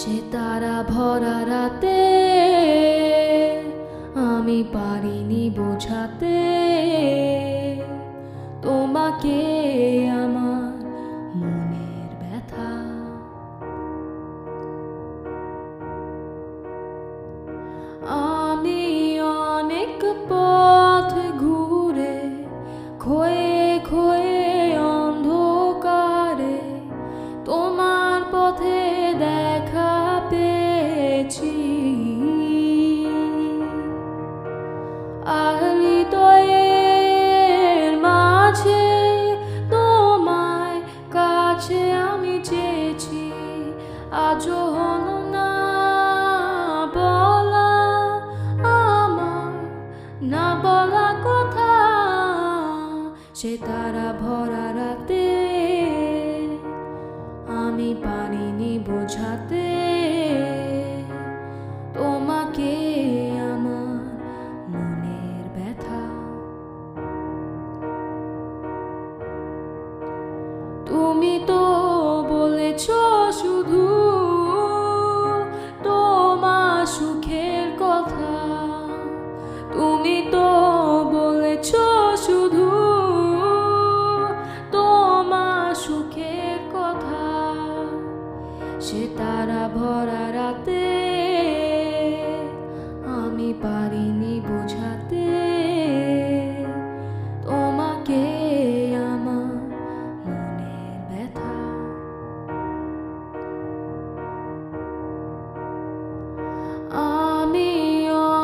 সে তারা ভরা রাতে আমি পারিনি বোঝাতে। তোমাকে আজও হলো না বলা আমার, না বলা কথা, সে তারা ভরা রাতে আমি পারিনি বোঝাতে। তোমাকে আমার মনের ব্যথা। তুমি তো সে তারা ভরা রাতে আমি পারিনি বোঝাতে। তোমাকে আমার মনের ব্যথা। আমি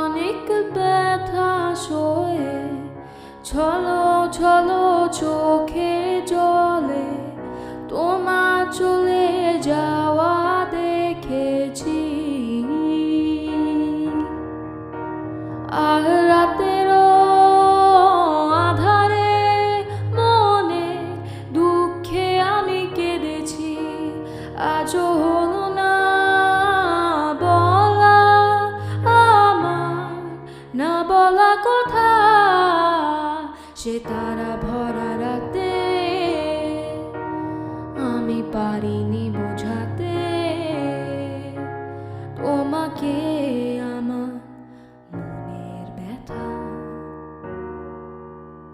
অনেক ব্যথা সয়ে ছলো ছলো চোখে জলে তোমার চলে যাওয়া আজও না বলা না বলা কথা সে তারা ভরা রাতে আমি পারিনি বোঝাতে। তোমাকে